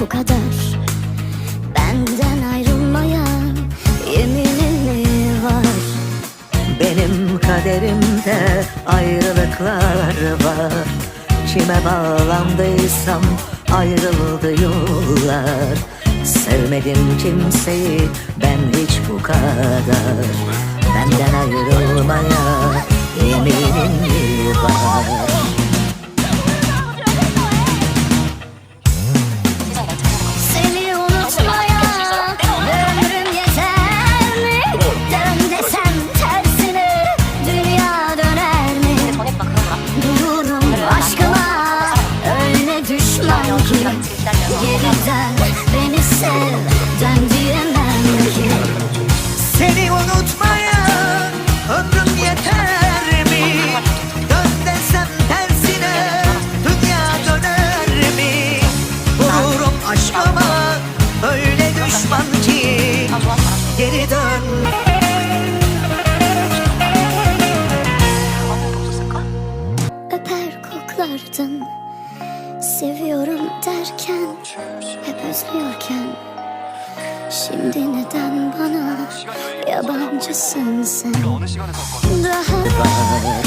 bu kadar. Benden ayrılmaya yeminim mi var? Benim kaderimde ayrılıklar var. Kime bağlandıysam ayrıldı yollar. Sevmedim kimseyi ben hiç bu kadar ki Geriden beni sev dön diyemem ki Seni unutmaya ömrüm yeter mi? Dön desem tersine dünya döner mi? Bulurum aşkıma öyle düşman ki Geri dön Öper koklardın Seviyorum derken Hep özlüyorken. Şimdi neden bana Yabancısın sen? Daha var